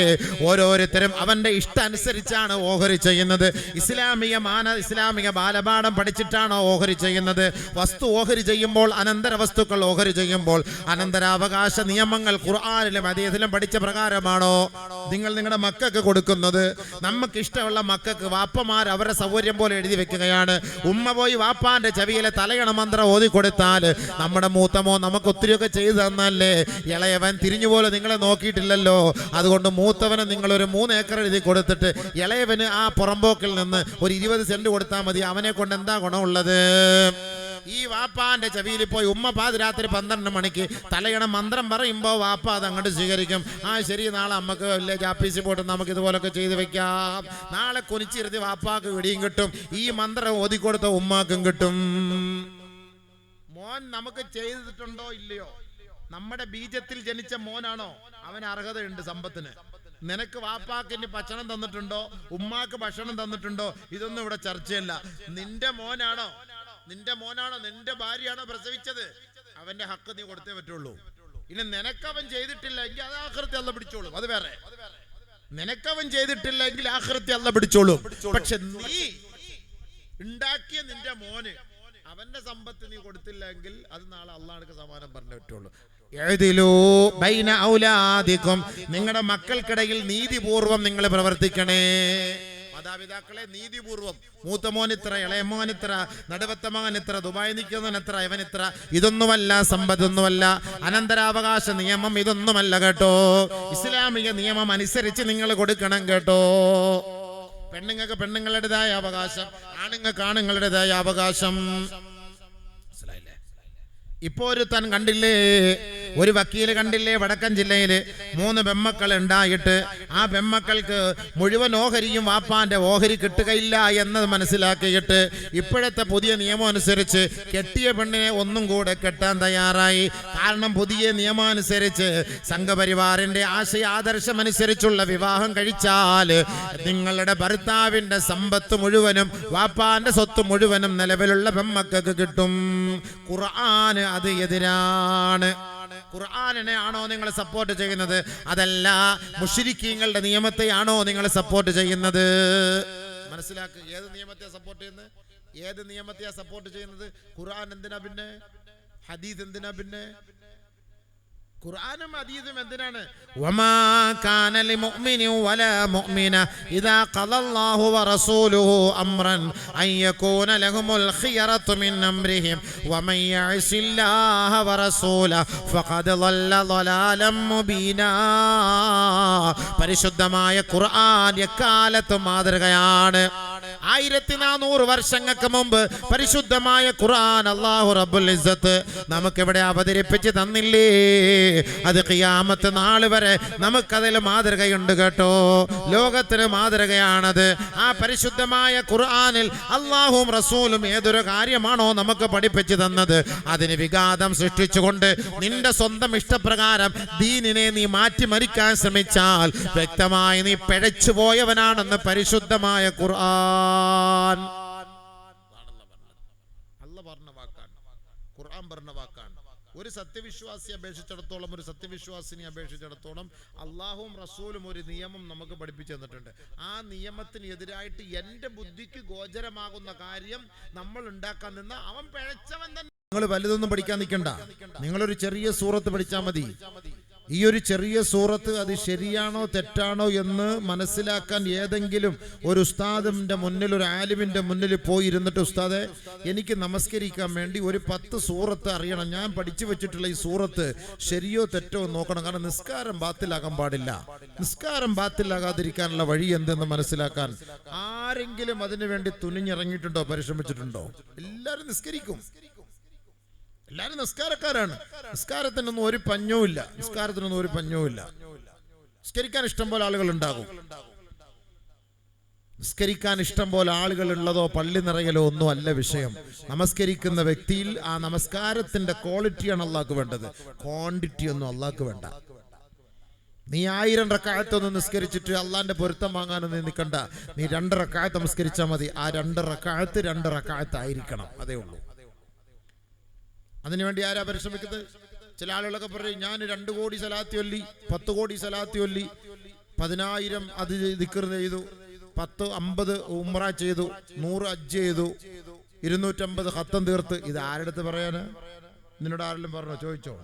ഓരോരുത്തരും അവന്റെ ഇഷ്ടം അനുസരിച്ചാണ് ഓഹരി ചെയ്യുന്നത്. ഇസ്ലാമിക മാന ഇസ്ലാമിക ബാലപാഠം പഠിച്ചിട്ടാണ് ഓഹരി ചെയ്യുന്നത്. വസ്തു ഓഹരി ചെയ്യുമ്പോൾ അനന്തര വസ്തുക്കൾ ഓഹരി ചെയ്യുമ്പോൾ അനന്തരാവകാശ നിയമങ്ങൾ ഖുർആാനിലും അദ്ദേഹത്തിലും പഠിച്ച പ്രകാരമാണോ? നിങ്ങൾ നിങ്ങളുടെ മക്കൾക്ക് കൊടുക്കുന്നത്. നമുക്ക് ഇഷ്ടമുള്ള മക്കൾക്ക് വാപ്പമാർ അവരുടെ സൗകര്യം പോലെ എഴുതി വെക്കുകയാണ്. ഉമ്മ പോയി വാപ്പാന്റെ ചെവിയിലെ തലയണ മന്ത്രം ഓതി കൊടുത്താൽ നമ്മുടെ മൂത്തമോ നമുക്ക് ഒത്തിരി ഒക്കെ ചെയ്തു തന്നല്ലേ? ഇളയവൻ തിരിഞ്ഞുപോലെ നിങ്ങളെ നോക്കിയിട്ടില്ലല്ലോ. അതുകൊണ്ട് മൂത്തവന് നിങ്ങളൊരു മൂന്ന് ഏക്കർ എഴുതി കൊടുത്തിട്ട് ഇളയവന് ആ പുറമ്പോക്കിൽ നിന്ന് ഒരു ഇരുപത് സെന്റ് കൊടുത്താൽ മതി. അവനെ കൊണ്ട് എന്താ ഗുണമുള്ളത്? ഈ വാപ്പാന്റെ ചെവിയിൽ പോയി ഉമ്മ പാതിരാത്രി പന്ത്രണ്ട് മണിക്ക് തലയണ മന്ത്രം പറയുമ്പോൾ വാപ്പ അത് അങ്ങോട്ട് സ്വീകരിക്കും. ആ ശരി നാളെ അമ്മയ്ക്ക് വില്ലേജ് ആഫീസിൽ പോയിട്ട് നമുക്ക് ഇതുപോലൊക്കെ ചെയ്തു വെക്കാം. നാളെ കുനിച്ചിരുത്തി വാപ്പാക്ക് വെടിയും കിട്ടും. ഈ മന്ത്രം ഓതിക്കൊടുത്ത ഉമ്മാക്കും കിട്ടും. മോൻ നമുക്ക് ചെയ്തിട്ടുണ്ടോ ഇല്ലയോ? നമ്മുടെ ബീജത്തിൽ ജനിച്ച മോനാണോ? അവൻ അർഹതയുണ്ട് സമ്പത്തിന്. നിനക്ക് വാപ്പാക്കിന് ഭക്ഷണം തന്നിട്ടുണ്ടോ? ഉമ്മാക്ക് ഭക്ഷണം തന്നിട്ടുണ്ടോ? ഇതൊന്നും ഇവിടെ ചർച്ചയല്ല. നിന്റെ മോനാണോ? നിന്റെ മോനാണോ? നിന്റെ ഭാര്യയാണോ പ്രസവിച്ചത്? അവന്റെ ഹക്ക് നീ കൊടുത്തേ പറ്റുള്ളൂ. ഇനി നിനക്കവൻ ചെയ്തിട്ടില്ല എങ്കിൽ അത് ആഹൃത്തി അല്ല പിടിച്ചോളും. അത് വേറെ. നിനക്കവൻ ചെയ്തിട്ടില്ല എങ്കിൽ ആഹൃത്തി അല്ല പിടിച്ചോളും. പക്ഷെ നീ ഉണ്ടാക്കിയ നിന്റെ മോന് അവന്റെ സമ്പത്ത് നീ കൊടുത്തില്ലെങ്കിൽ അത് നാളെ അള്ളാഹ്ക്ക് സമാനം പറഞ്ഞു പറ്റുള്ളൂ. ഔലാദിക്കും. നിങ്ങളുടെ മക്കൾക്കിടയിൽ നീതിപൂർവം നിങ്ങൾ പ്രവർത്തിക്കണേ. മാതാപിതാക്കളെ നീതിപൂർവം. മൂത്ത മോൻ ഇത്ര ഇളയ മോൻ ഇത്ര നടുവത്ത മകൻ ഇത്ര ദുബായി ഇവൻ ഇത്ര. ഇതൊന്നുമല്ല സമ്പത്തൊന്നുമല്ല. അനന്തരാവകാശ നിയമം ഇതൊന്നുമല്ല കേട്ടോ. ഇസ്ലാമിക നിയമം അനുസരിച്ച് നിങ്ങൾ കൊടുക്കണം കേട്ടോ. പെണ്ണുങ്ങൾക്ക് പെണ്ണുങ്ങളുടേതായ അവകാശം ആണുങ്ങൾക്ക് ആണുങ്ങളുടേതായ അവകാശം. ഇപ്പോ ഒരു താൻ കണ്ടില്ലേ? ഒരു വക്കീൽ കണ്ടില്ലേ വടക്കൻ ജില്ലയിൽ മൂന്ന് പെമ്മക്കൾ ഉണ്ടായിട്ട് ആ പെമ്മക്കൾക്ക് മുഴുവൻ ഓഹരിയും വാപ്പാന്റെ ഓഹരി കിട്ടുകയില്ല എന്നത് മനസ്സിലാക്കിയിട്ട് ഇപ്പോഴത്തെ പുതിയ നിയമം അനുസരിച്ച് കെട്ടിയ പെണ്ണിനെ ഒന്നും കൂടെ കെട്ടാൻ തയ്യാറായി. കാരണം പുതിയ നിയമം അനുസരിച്ച് സംഘപരിവാറിന്റെ ആശയ ആദർശമനുസരിച്ചുള്ള വിവാഹം കഴിച്ചാൽ നിങ്ങളുടെ ഭർത്താവിന്റെ സമ്പത്ത് മുഴുവനും വാപ്പാന്റെ സ്വത്ത് മുഴുവനും നിലവിലുള്ള പെമ്മക്കൾക്ക് കിട്ടും. ഖുർആന് അത് എതിരാണ്. ഖുർആാനിനെ ആണോ നിങ്ങൾ സപ്പോർട്ട് ചെയ്യുന്നത്? അതല്ല മുഷിരിക്കീങ്ങളുടെ നിയമത്തെയാണോ നിങ്ങൾ സപ്പോർട്ട് ചെയ്യുന്നത്? മനസ്സിലാക്കുക ഏത് നിയമത്തെ സപ്പോർട്ട് ചെയ്യുന്നത്? ഏത് നിയമത്തെയാ സപ്പോർട്ട് ചെയ്യുന്നത്? ഖുർആൻ എന്തിനാ പിന്നെ? ഹദീദ് എന്തിനാ പിന്നെ? ഖുർആനും ഹദീസും എന്തിനാണ്? പരിശുദ്ധമായ ഖുർആൻ എക്കാലത്തും മാതൃകയാണ്. ആയിരത്തി നാനൂറ് വർഷങ്ങൾക്ക് മുമ്പ് പരിശുദ്ധമായ ഖുർആൻ അള്ളാഹു റബ്ബുൽ ഇസ്സത്ത് നമുക്കിവിടെ അവതരിപ്പിച്ച് തന്നില്ലേ? അത് ഖിയാമത്ത് നാൾ വരെ നമുക്കതിൽ മാതൃകയുണ്ട് കേട്ടോ. ലോകത്തിന് മാതൃകയാണത്. ആ പരിശുദ്ധമായ ഖുർആാനിൽ അള്ളാഹും റസൂലും ഏതൊരു കാര്യമാണോ നമുക്ക് പഠിപ്പിച്ചു തന്നത്? അതിന് വിഘാതം സൃഷ്ടിച്ചുകൊണ്ട് നിന്റെ സ്വന്തം ഇഷ്ടപ്രകാരം ദീനിനെ നീ മാറ്റിമറിക്കാൻ ശ്രമിച്ചാൽ വ്യക്തമായി നീ പിഴച്ചു പോയവനാണെന്ന് പരിശുദ്ധമായ ഖുർആൻ. അല്ല പറഞ്ഞ വാക്കാണ്. ഖുർആൻ പറഞ്ഞ വാക്കാണ്. ഒരു സത്യവിശ്വാസിയെ അപേക്ഷിച്ചിടത്തോളം ഒരു സത്യവിശ്വാസിനെ അപേക്ഷിച്ചിടത്തോളം അള്ളാഹുവും റസൂലും ഒരു നിയമം നമുക്ക് പഠിപ്പിച്ചു തന്നിട്ടുണ്ട്. ആ നിയമത്തിന് എതിരായിട്ട് എന്റെ ബുദ്ധിക്ക് ഗോചരമാകുന്ന കാര്യം നമ്മൾ ഉണ്ടാക്കാൻ നിന്ന് അവൻ പിഴച്ചവൻ തന്നെ. നിങ്ങൾ വലുതൊന്നും പഠിക്കാൻ നിൽക്കണ്ട. നിങ്ങളൊരു ചെറിയ സൂറത്ത് പഠിച്ചാൽ മതി. ഈ ഒരു ചെറിയ സൂറത്ത് അത് ശരിയാണോ തെറ്റാണോ എന്ന് മനസ്സിലാക്കാൻ ഏതെങ്കിലും ഒരു ഉസ്താദിന്റെ മുന്നിൽ ഒരു ആലിമിന്റെ മുന്നിൽ പോയി ഇരുന്നിട്ട് ഉസ്താദെ എനിക്ക് നമസ്കരിക്കാൻ വേണ്ടി ഒരു പത്ത് സൂറത്ത് അറിയണം. ഞാൻ പഠിച്ചു വെച്ചിട്ടുള്ള ഈ സൂറത്ത് ശരിയോ തെറ്റോ നോക്കണം. കാരണം നിസ്കാരം ബാത്തിലാകാൻ പാടില്ല. നിസ്കാരം ബാത്തിലാകാതിരിക്കാനുള്ള വഴി എന്തെന്ന് മനസ്സിലാക്കാൻ ആരെങ്കിലും അതിനു വേണ്ടി തുനിഞ്ഞിറങ്ങിയിട്ടുണ്ടോ പരിശ്രമിച്ചിട്ടുണ്ടോ? എല്ലാവരും നിസ്കരിക്കും. എല്ലാരും നിസ്കാരക്കാരാണ്. നിസ്കാരത്തിനൊന്നും ഒരു പഞ്ഞവും ഇല്ല. നിസ്കാരത്തിനൊന്നും ഒരു പഞ്ഞവും ഇല്ല. നിസ്കരിക്കാൻ ഇഷ്ടം പോലെ ആളുകൾ ഉണ്ടാകും നിസ്കരിക്കാൻ ഇഷ്ടം പോലെ ആളുകൾ ഉള്ളതോ പള്ളി നിറയലോ ഒന്നും അല്ല വിഷയം. നമസ്കരിക്കുന്ന വ്യക്തിയിൽ ആ നമസ്കാരത്തിന്റെ ക്വാളിറ്റിയാണ് അള്ളാഹ്ക്ക് വേണ്ടത്. ക്വാണ്ടിറ്റി ഒന്നും അള്ളാഹ്ക്ക് വേണ്ട. നീ ആയിരം റക്കായത്തൊന്ന് നിസ്കരിച്ചിട്ട് അള്ളാന്റെ പൊരുത്തം വാങ്ങാനൊന്നും നിൽക്കണ്ട നീ രണ്ട് റക്കായത്ത് നമസ്കരിച്ചാൽ മതി. ആ രണ്ട് റക്കായത്ത് രണ്ട് റക്കായത്തായിരിക്കണം. അതേ ഉള്ളൂ. അതിനുവേണ്ടി ആരാ പരിശ്രമിക്കുന്നത്? ചില ആളുകളൊക്കെ പറയും ഞാൻ രണ്ട് കോടി സലാത്തി ഒല്ലി പത്ത് കോടി സലാത്തി ഒല്ലി പതിനായിരം അത് ദിക്കർ ചെയ്തു പത്ത് അമ്പത് ഉമ്ര ചെയ്തു നൂറ് അജ് ചെയ്തു ഇരുന്നൂറ്റമ്പത് ഹത്തം തീർത്ത്. ഇത് ആരുടെ അടുത്ത് പറയാന്? നിന്നോട് ആരെങ്കിലും പറഞ്ഞോ? ചോദിച്ചോ.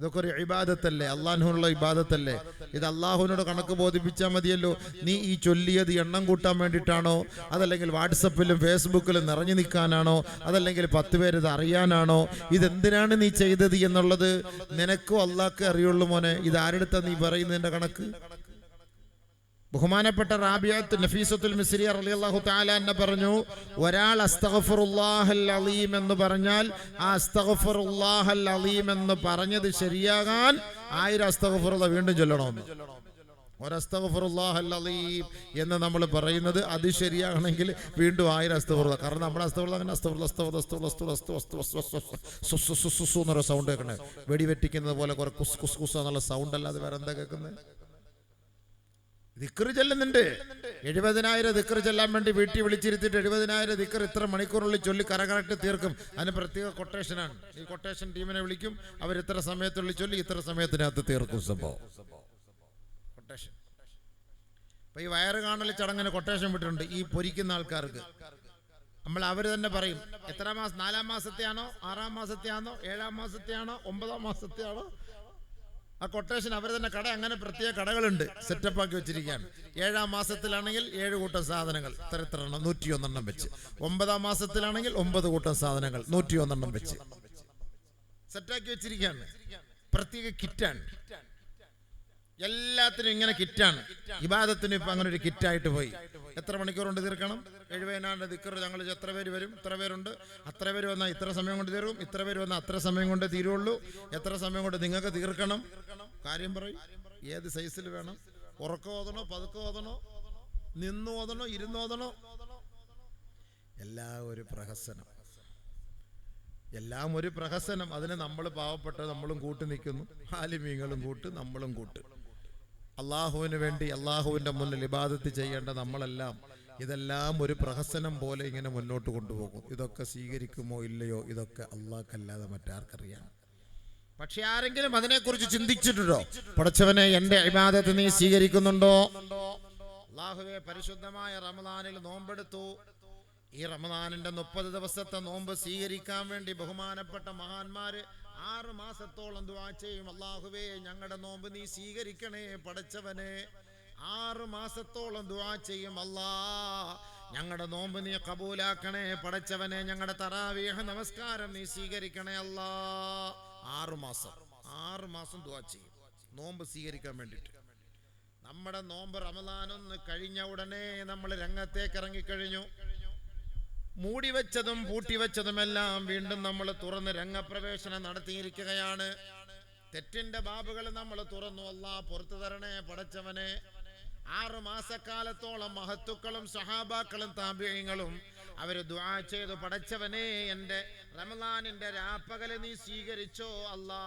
ഇതൊക്കെ ഒരു ഇബാദത്തല്ലേ? അള്ളാഹുനുള്ള ഇബാദത്തല്ലേ? ഇത് അള്ളാഹുവിനോട് കണക്ക് ബോധിപ്പിച്ചാൽ മതിയല്ലോ. നീ ഈ ചൊല്ലിയത് എണ്ണം കൂട്ടാൻ വേണ്ടിയിട്ടാണോ? അതല്ലെങ്കിൽ വാട്സപ്പിലും ഫേസ്ബുക്കിലും നിറഞ്ഞു നിൽക്കാനാണോ? അതല്ലെങ്കിൽ പത്ത് പേര് ഇത് അറിയാനാണോ? ഇതെന്തിനാണ് നീ ചെയ്തത് എന്നുള്ളത് നിനക്കും അള്ളാഹ്ക്ക് അറിയുള്ളൂ മോനെ. ഇത് ആരെടുത്താ നീ പറയുന്നതിന്റെ കണക്ക്? ബഹുമാനപ്പെട്ട റാബിയത്ത് നഫീസത്തുൽ മിസ്രി റളിയല്ലാഹു താല എന്നെ പറഞ്ഞു ഒരാൾ അസ്തഗ്ഫിറുല്ലാഹൽ അലീം എന്ന് പറഞ്ഞാൽ ആ അസ്തഗ്ഫിറുല്ലാഹൽ അലീം എന്ന് പറഞ്ഞത് ശരിയാകാൻ ആയിരം അസ്തഗ്ഫിറുള്ള വീണ്ടും ചൊല്ലണമെന്ന് ഒരസ്തഗ്ഫിറുല്ലാഹൽ എന്ന് നമ്മൾ പറയുന്നത് അത് ശരിയാണെങ്കിൽ വീണ്ടും ആയിരം അസ്തഗ്ഫിറുള്ള കാരണം നമ്മുടെ അസ്തഗ്ഫിറുള്ള അങ്ങനെ അസ്തഗ്ഫിറുള്ള അസ്തഗ്ഫിറുള്ള അസ്തഗ്ഫിറുള്ള അസ്തഗ്ഫിറുള്ള എന്നൊരു സൗണ്ട് കേൾക്കണേ വെടിവെട്ടിക്കുന്നത് പോലെ കുറെ കുസ് കുസ് കുസ് എന്നുള്ള സൗണ്ട് അല്ലാതെ വേറെ എന്താ കേൾക്കുന്നത് ദിക്കറ് ചെല്ലുന്നുണ്ട്. എഴുപതിനായിരം ദിക്കറ് ചെല്ലാൻ വേണ്ടി വീട്ടിൽ വിളിച്ചിരുത്തിയിട്ട് എഴുപതിനായിരം ദിക്കർ ഇത്ര മണിക്കൂറിനുള്ളിൽ ചൊല്ലി കരകറക്റ്റ് തീർക്കും. അതിന് പ്രത്യേക കൊട്ടേഷനാണ് ഈ കൊട്ടേഷൻ ടീമിനെ വിളിക്കും. അവർ ഇത്ര സമയത്തുള്ളിൽ ചൊല്ലി ഇത്ര സമയത്തിനകത്ത് തീർക്കും സംഭവം. കൊട്ടേഷൻ അപ്പൊ ഈ വയറ് കാണൽ ചടങ്ങിന് കൊട്ടേഷൻ വിട്ടിട്ടുണ്ട്. ഈ പൊരിക്കുന്ന ആൾക്കാർക്ക്. നമ്മൾ അവർ തന്നെ പറയും. എത്ര മാസം? നാലാം മാസത്തെയാണോ? ആറാം മാസത്തെയാണോ? ഏഴാം മാസത്തെയാണോ? ഒമ്പതാം മാസത്തെയാണോ? ആ കൊട്ടേഷൻ അവർ തന്നെ കട അങ്ങനെ പ്രത്യേക കടകളുണ്ട് സെറ്റപ്പ് ആക്കി വെച്ചിരിക്കുകയാണ്. ഏഴാം മാസത്തിലാണെങ്കിൽ ഏഴ് കൂട്ടം സാധനങ്ങൾ ഇത്ര ഇത്ര എണ്ണം നൂറ്റി ഒന്നെണ്ണം വെച്ച്. ഒമ്പതാം മാസത്തിലാണെങ്കിൽ ഒമ്പത് കൂട്ടം സാധനങ്ങൾ നൂറ്റി ഒന്നെണ്ണം വെച്ച് സെറ്റാക്കി വെച്ചിരിക്കുകയാണ്. പ്രത്യേക കിറ്റാണ് എല്ലാത്തിനും ഇങ്ങനെ കിറ്റാണ്. ഇബാദത്തിന് ഇപ്പൊ അങ്ങനെ ഒരു കിറ്റായിട്ട് പോയി. എത്ര മണിക്കൂർ കൊണ്ട് തീർക്കണം? എഴുപതിനാണ്ട് ദിക്കർ ഞങ്ങൾ എത്ര പേര് വരും? ഇത്ര പേരുണ്ട്? അത്ര പേര് വന്നാൽ ഇത്ര സമയം കൊണ്ട് തീർക്കും ഇത്ര പേര് വന്നാൽ അത്ര സമയം കൊണ്ട് തീരുള്ളൂ. എത്ര സമയം കൊണ്ട് നിങ്ങൾക്ക് തീർക്കണം? കാര്യം പറയും. ഏത് സൈസിൽ വേണം? ഉറക്കം ഓതണോ? പതുക്കം ഓതണോ? നിന്ന് ഓതണോ? ഇരുന്ന് ഓതണോ? എല്ലാം ഒരു പ്രഹസനം. എല്ലാം ഒരു പ്രഹസനം. അതിന് നമ്മൾ പാവപ്പെട്ട നമ്മളും കൂട്ടി നിൽക്കുന്നു. ആലിമീങ്ങളും കൂട്ട് നമ്മളും കൂട്ട്. അള്ളാഹുവിന് വേണ്ടി അള്ളാഹുവിന്റെ മുന്നിൽ ഇബാദത്ത് ചെയ്യേണ്ട നമ്മളെല്ലാം ഇതെല്ലാം ഒരു പ്രഹസനം പോലെ ഇങ്ങനെ മുന്നോട്ട് കൊണ്ടുപോകും. ഇതൊക്കെ സ്വീകരിക്കുമോ ഇല്ലയോ ഇതൊക്കെ അള്ളാഹ്ക്കല്ലാതെ മറ്റാർക്കറിയാം. പക്ഷെ ആരെങ്കിലും അതിനെക്കുറിച്ച് ചിന്തിച്ചിട്ടുണ്ടോ? പടച്ചവനെ എന്റെ ഇബാദത്ത് നീ സ്വീകരിക്കുന്നുണ്ടോ? അള്ളാഹുവെ പരിശുദ്ധമായ റമദാനിൽ നോമ്പെടുത്തു. ഈ റമദാനിന്റെ മുപ്പത് ദിവസത്തെ നോമ്പ് സ്വീകരിക്കാൻ വേണ്ടി ബഹുമാനപ്പെട്ട മഹാന്മാര് ആറ് മാസത്തോളം ദുആ ചെയ്യും. അള്ളാഹുവേ ഞങ്ങളുടെ നോമ്പ് നീ സ്വീകരിക്കണേ പടച്ചവനെ. ആറ് മാസത്തോളം ദുആ ചെയ്യും. അല്ലാ ഞങ്ങളുടെ നോമ്പ് നീ കബൂലാക്കണേ പടച്ചവനെ. ഞങ്ങളുടെ തറാവീഹ നമസ്കാരം നീ സ്വീകരിക്കണേ അല്ലാ. ആറ് മാസം. ആറ് മാസം ദുആ ചെയ്യും. നോമ്പ് സ്വീകരിക്കാൻ വേണ്ടിയിട്ട്. നമ്മുടെ നോമ്പ് റമദാനൊന്ന് കഴിഞ്ഞ ഉടനെ നമ്മൾ രംഗത്തേക്ക് ഇറങ്ങിക്കഴിഞ്ഞു. മൂടിവെച്ചതും പൂട്ടിവെച്ചതുമെല്ലാം വീണ്ടും നമ്മൾ തുറന്ന് രംഗപ്രവേശനം നടത്തിയിരിക്കുകയാണ്. തെറ്റിന്റെ ബാബുകൾ നമ്മൾ തുറന്നു. അല്ല പുറത്തു തരണേ പടച്ചവനെ. ആറ് മാസക്കാലത്തോളം മഹത്തുക്കളും സഹാബാക്കളും താമ്പ്യങ്ങളും അവർ ദ്വാ ചെയ്തു. പടച്ചവനെ എന്റെ റമദാനിന്റെ രാപ്പകൽ നീ സ്വീകരിച്ചോ? അല്ലാ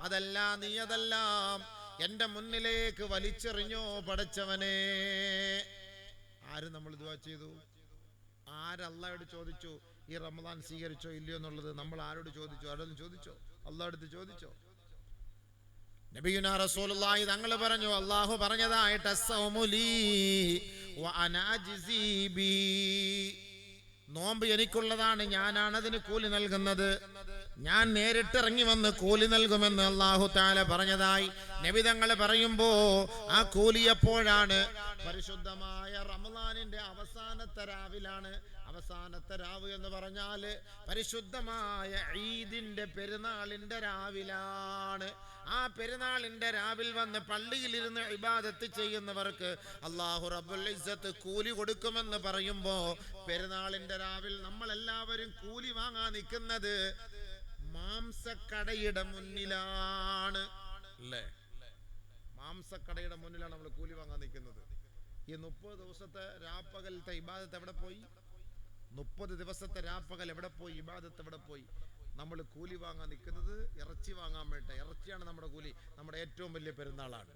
അതല്ല നീ അതെല്ലാം. എന്റെ മുന്നിലേക്ക് വലിച്ചെറിഞ്ഞോ? പടച്ചവനെ. ആര് നമ്മൾ ദ്വാ ചെയ്തു? ആരല്ലായോട് ചോദിച്ചു ഈ റമദാൻ സ്വീകരിച്ചോ ഇല്ലയോ എന്നുള്ളത്? നമ്മൾ ആരോട് ചോദിച്ചോ? ആരോടും ചോദിച്ചോ? അള്ളാഹടുത്ത് ചോദിച്ചോ? നബിയുന റസൂലുള്ളാഹി തങ്ങൾ പറഞ്ഞു അള്ളാഹു പറഞ്ഞതായിട്ട്. നോമ്പ് എനിക്കുള്ളതാണ് ഞാനാണ് അതിന് കൂലി നൽകുന്നത്. ഞാൻ നേരിട്ട് ഇറങ്ങി വന്ന് കൂലി നൽകുമെന്ന് അള്ളാഹു താല പറഞ്ഞതായി നബിതങ്ങൾ പറയുമ്പോ ആ കൂലി എപ്പോഴാണ്? പരിശുദ്ധമായ റമദാനിന്റെ അവസാനത്തെ രാവിലാണ്. അവസാനത്തെ രാവ് എന്ന് പറഞ്ഞാൽ പരിശുദ്ധമായ ഈദിന്റെ പെരുന്നാളിന്റെ രാവിലാണ്. ആ പെരുന്നാളിന്റെ രാവിൽ വന്ന് പള്ളിയിലിരുന്ന് ഇബാദത്ത് ചെയ്യുന്നവർക്ക് അള്ളാഹു റബ്ബുൽ ഇസ്സത്ത് കൂലി കൊടുക്കുമെന്ന് പറയുമ്പോ പെരുന്നാളിന്റെ രാവിൽ നമ്മൾ എല്ലാവരും കൂലി വാങ്ങാൻ നിൽക്കുന്നത് മാംസക്കടയുടെ മുന്നിലാണ്. അല്ലേ? മാംസക്കടയുടെ മുന്നിലാണ് നമ്മൾ കൂലി വാങ്ങാൻ നിൽക്കുന്നത്. ഈ മുപ്പത് ദിവസത്തെ രാപ്പകലത്തെ ഇബാദത്ത് എവിടെ പോയി? മുപ്പത് ദിവസത്തെ രാപ്പകൽ എവിടെ പോയി? ഇബാദത്ത് എവിടെ പോയി? നമ്മൾ കൂലി വാങ്ങാൻ നിൽക്കുന്നത് ഇറച്ചി വാങ്ങാൻ വേണ്ട. ഇറച്ചിയാണ് നമ്മുടെ കൂലി. നമ്മുടെ ഏറ്റവും വലിയ പെരുന്നാളാണ്.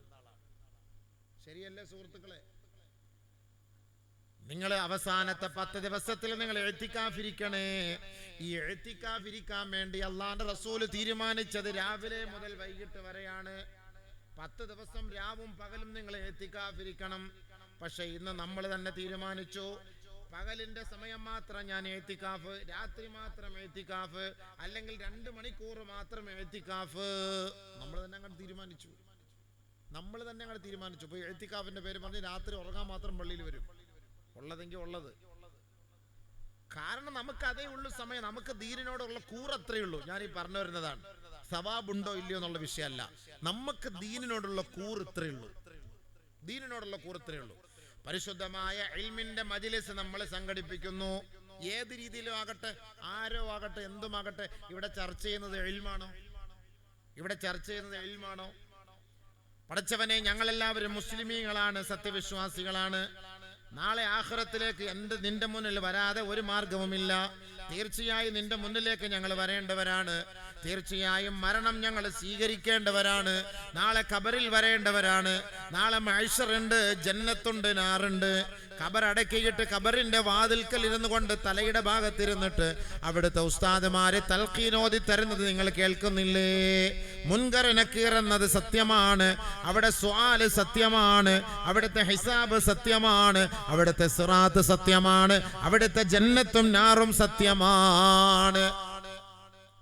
ശരിയല്ലേ സുഹൃത്തുക്കളെ? നിങ്ങൾ അവസാനത്തെ പത്ത് ദിവസത്തിൽ നിങ്ങൾ എഴുത്തിക്കാഫിരിക്കണേ. ഈ എഴുത്തിക്കാഫിരിക്കാൻ വേണ്ടി അള്ളാന്റെ റസൂൽ തീരുമാനിച്ചത് രാവിലെ മുതൽ വൈകിട്ട് വരെയാണ്. പത്ത് ദിവസം രാവും പകലും നിങ്ങൾ എഴുത്തിക്കാഫിരിക്കണം. പക്ഷെ ഇന്ന് നമ്മൾ തന്നെ തീരുമാനിച്ചു. പകലിന്റെ സമയം മാത്രം ഞാൻ എഴുത്തിക്കാഫ് രാത്രി മാത്രം എഴുത്തിക്കാഫ് അല്ലെങ്കിൽ രണ്ട് മണിക്കൂർ മാത്രം എഴുത്തിക്കാഫ്. നമ്മൾ തന്നെ അങ്ങോട്ട് തീരുമാനിച്ചു. നമ്മൾ തന്നെ അങ്ങോട്ട് തീരുമാനിച്ചു. ഇപ്പോൾ എഴുത്തിക്കാഫിന്റെ പേര് പറഞ്ഞ് രാത്രി ഉറങ്ങാൻ മാത്രം പള്ളിയിൽ വരും. ഉള്ളതെങ്കിൽ ഉള്ളത്. കാരണം നമുക്ക് അതേ ഉള്ളൂ സമയം നമുക്ക് ദീനിനോടുള്ള കൂറ് അത്രയേ ഉള്ളൂ. ഞാൻ ഈ പറഞ്ഞു വരുന്നതാണ്. സവാബുണ്ടോ ഇല്ലയോ എന്നുള്ള വിഷയമല്ല. നമുക്ക് ദീനിനോടുള്ള കൂറ് ഇത്രയേ ഉള്ളൂ. ദീനിനോടുള്ള കൂറ് ഇത്രയേ ഉള്ളൂ. പരിശുദ്ധമായ എൽമിന്റെ മജിലിസ് നമ്മൾ സംഘടിപ്പിക്കുന്നു. ഏത് രീതിയിലും ആകട്ടെ ആരോ ആകട്ടെ എന്തുമാകട്ടെ ഇവിടെ ചർച്ച ചെയ്യുന്നത് എൽമാണോ ഇവിടെ ചർച്ച ചെയ്യുന്നത് എൽമാണോ പടച്ചവനെ ഞങ്ങളെല്ലാവരും മുസ്ലിമീങ്ങളാണ് സത്യവിശ്വാസികളാണ്. നാളെ ആഹ്റത്തിലേക്ക് എന്ത് നിന്റെ മുന്നിൽ വരാതെ ഒരു മാർഗവുമില്ല. തീർച്ചയായും നിന്റെ മുന്നിലേക്ക് ഞങ്ങൾ വരേണ്ടവരാണ്. തീർച്ചയായും മരണം ഞങ്ങൾ സ്വീകരിക്കേണ്ടവരാണ്. നാളെ കബറിൽ വരേണ്ടവരാണ്. നാളെ മൈഷറുണ്ട് ജന്നത്തുണ്ട് നാറുണ്ട്. കബറടക്കിയിട്ട് കബറിന്റെ വാതിൽക്കൽ ഇരുന്നു കൊണ്ട് തലയുടെ ഭാഗത്തിരുന്നിട്ട് അവിടുത്തെ ഉസ്താദുമാരെ തൽക്കീനോദി തരുന്നത് നിങ്ങൾ കേൾക്കുന്നില്ലേ? മുൻകരനക്കീറെന്നത് സത്യമാണ്. അവിടെ സ്വാൽ സത്യമാണ്. അവിടുത്തെ ഹിസാബ് സത്യമാണ്. അവിടുത്തെ സിറാത്ത് സത്യമാണ്. അവിടുത്തെ ജന്നത്തും നാറും സത്യമാണ്.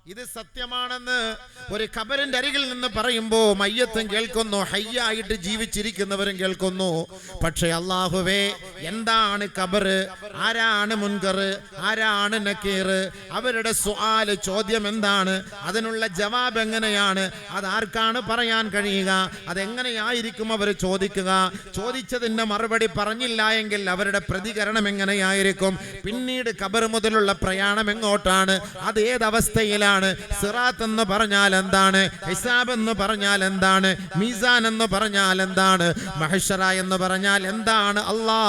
ഇത് സത്യമാണെന്ന് ഒരു ഖബറിന്റെ അരികിൽ നിന്ന് പറയുമ്പോ മയ്യത്തും കേൾക്കുന്നു ഹയ്യായിട്ട് ജീവിച്ചിരിക്കുന്നവരും കേൾക്കുന്നു. പക്ഷെ അള്ളാഹുവേ എന്താണ് ഖബറ് ആരാണ് മുൻകർ? ആരാണ് നക്കീർ? അവരുടെ സ്വാൽ ചോദ്യം എന്താണ്? അതിനുള്ള ജവാബ് എങ്ങനെയാണ്? അതാർക്കാണ് പറയാൻ കഴിയുക? അതെങ്ങനെയായിരിക്കും അവർ ചോദിക്കുക? ചോദിച്ചതിന്റെ മറുപടി പറഞ്ഞില്ല എങ്കിൽ അവരുടെ പ്രതികരണം എങ്ങനെയായിരിക്കും? പിന്നീട് ഖബർ മുതലുള്ള പ്രയാണം എങ്ങോട്ടാണ്? അത് ഏതവസ്ഥയിലാണ് സിറാത്ത് എന്ന് പറഞ്ഞാൽ എന്താണ്? ഹിസാബ് എന്ന് പറഞ്ഞാൽ എന്താണ്? മീസാൻ എന്ന് പറഞ്ഞാൽ എന്താണ്? മഹേശ്വര എന്ന് പറഞ്ഞാൽ എന്താണ്? അല്ലാ.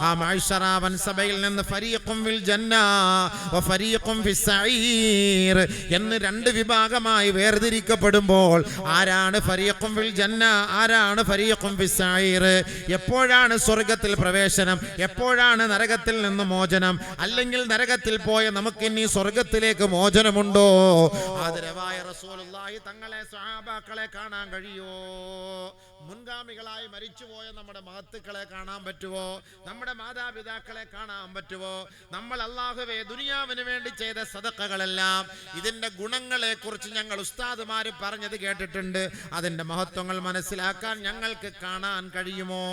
ആ മഹഷറ വൻസഭയിൽ നിന്ന് ഫരീഖും വ ഫരീഖും എന്ന് രണ്ട് വിഭാഗമായി വേർതിരിക്കപ്പെടുമ്പോൾ ആരാണ് ഫരീഖും ജന്ന ആരാണ് ഫരീഖും എപ്പോഴാണ് സ്വർഗത്തിൽ പ്രവേശനം? എപ്പോഴാണ് നരകത്തിൽ നിന്ന് മോചനം? അല്ലെങ്കിൽ നരകത്തിൽ പോയ നമുക്കിനി സ്വർഗത്തിലേക്ക് മോചനമുണ്ടോ? ആദരവായ റസൂലുള്ളാഹി തങ്ങളെ സ്വഹാബാക്കളെ കാണാൻ കഴിയോ മുൻഗാമികളായി മരിച്ചുപോയ നമ്മുടെ മഹത്തുക്കളെ കാണാൻ പറ്റുമോ നമ്മുടെ മാതാപിതാക്കളെ കാണാൻ പറ്റുമോ നമ്മൾ അള്ളാഹുവേ ദുനിയാവിന് വേണ്ടി ചെയ്ത സദക്കകളെല്ലാം ഇതിന്റെ ഗുണങ്ങളെ കുറിച്ച് ഞങ്ങൾ ഉസ്താദുമാർ പറഞ്ഞത് കേട്ടിട്ടുണ്ട്. അതിന്റെ മഹത്വങ്ങൾ മനസ്സിലാക്കാൻ ഞങ്ങൾക്ക് കാണാൻ കഴിയുമോ?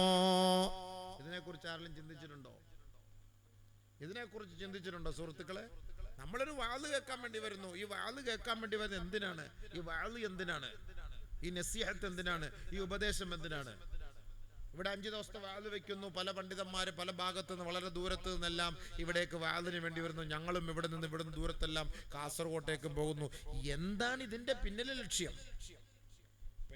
ഇതിനെക്കുറിച്ച് ആരെങ്കിലും ചിന്തിച്ചിട്ടുണ്ടോ? ഇതിനെക്കുറിച്ച് ചിന്തിച്ചിട്ടുണ്ടോ സുഹൃത്തുക്കളെ? നമ്മളൊരു വാൾ കേൾക്കാൻ വേണ്ടി വരുന്നു. ഈ വാൾ കേൾക്കാൻ വേണ്ടി വരുന്നത് എന്തിനാണ്? ഈ വാൾ എന്തിനാണ്? ഈ നസിഹത്ത് എന്തിനാണ്? ഈ ഉപദേശം എന്തിനാണ്? ഇവിടെ അഞ്ചു ദിവസത്തെ വാൾ വെക്കുന്നു. പല പണ്ഡിതന്മാര് പല ഭാഗത്തു നിന്ന് വളരെ ദൂരത്ത് നിന്നെല്ലാം ഇവിടേക്ക് വാളിന് വേണ്ടി വരുന്നു. ഞങ്ങളും ഇവിടെ നിന്ന് ഇവിടെ നിന്ന് ദൂരത്തെല്ലാം കാസർഗോട്ടേക്ക് പോകുന്നു. എന്താണ് ഇതിന്റെ പിന്നിലെ ലക്ഷ്യം?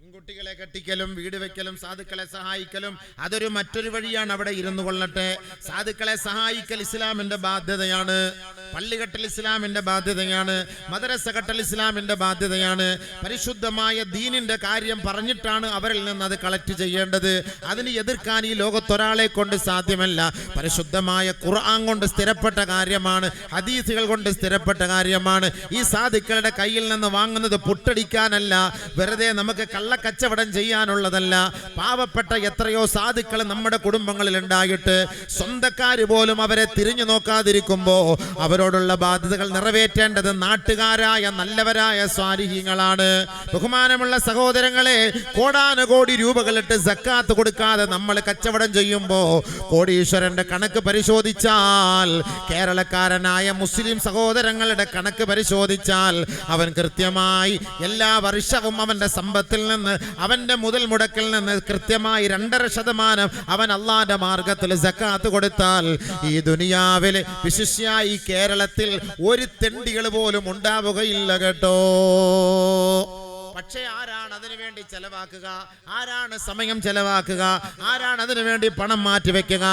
പെൺകുട്ടികളെ കെട്ടിക്കലും വീട് വെക്കലും സാധുക്കളെ സഹായിക്കലും അതൊരു മറ്റൊരു വഴിയാണ് അവിടെ ഇരുന്നു കൊള്ളട്ടെ. സാധുക്കളെ സഹായിക്കൽ ഇസ്ലാമിന്റെ ബാധ്യതയാണ്. പള്ളികെട്ടൽ ഇസ്ലാമിന്റെ ബാധ്യതയാണ്. മദ്രസ കെട്ടൽ ഇസ്ലാമിന്റെ ബാധ്യതയാണ്. പരിശുദ്ധമായ ദീനിന്റെ കാര്യം പറഞ്ഞിട്ടാണ് അവരിൽ നിന്ന് അത് കളക്ട് ചെയ്യേണ്ടത്. അതിന് എതിർക്കാൻ ഈ ലോകത്തൊരാളെ കൊണ്ട് സാധ്യമല്ല. പരിശുദ്ധമായ ഖുർആൻ കൊണ്ട് സ്ഥിരപ്പെട്ട കാര്യമാണ്. ഹദീസുകൾ കൊണ്ട് സ്ഥിരപ്പെട്ട കാര്യമാണ്. ഈ സാധുക്കളുടെ കയ്യിൽ നിന്ന് വാങ്ങുന്നത് പുട്ടടിക്കാനല്ല. വെറുതെ നമുക്ക് കള്ളക്കച്ചവടം ചെയ്യാനുള്ളതല്ല. പാവപ്പെട്ട എത്രയോ സാധുക്കൾ നമ്മുടെ കുടുംബങ്ങളിൽ ഉണ്ടായിട്ട് സ്വന്തക്കാര് പോലും അവരെ തിരിഞ്ഞു നോക്കാതിരിക്കുമ്പോൾ അവരോടുള്ള ബാധ്യതകൾ നിറവേറ്റേണ്ടത് നാട്ടുകാരായ നല്ലവരായ സ്വാരിഹ്യങ്ങളാണ് ബഹുമാനമുള്ള സഹോദരങ്ങളെ കോടാനുകോടി രൂപകളിട്ട് സക്കാത്ത് കൊടുക്കാതെ നമ്മൾ കച്ചവടം ചെയ്യുമ്പോൾ കോടീശ്വരന്റെ കണക്ക് പരിശോധിച്ചാൽ കേരളക്കാരനായ മുസ്ലിം സഹോദരങ്ങളുടെ കണക്ക് പരിശോധിച്ചാൽ അവൻ കൃത്യമായി എല്ലാ വർഷവും അവന്റെ സമ്പത്തിൽ നിന്ന് അവന്റെ മുതൽ മുടക്കിൽ നിന്ന് കൃത്യമായി രണ്ടര ശതമാനം അവൻ അള്ളാന്റെ മാർഗത്തിൽ സക്കാത്ത് കൊടുത്താൽ ഈ ദുനിയാവിൽ വിശിഷ്യായി കേരളത്തിൽ ഒരു തെണ്ടികൾ പോലും ഉണ്ടാവുകയില്ല കേട്ടോ. പക്ഷേ ആരാണ് അതിനു വേണ്ടി ചെലവാക്കുക? ആരാണ് സമയം ചെലവാക്കുക? ആരാണ് അതിനു വേണ്ടി പണം മാറ്റിവെക്കുക?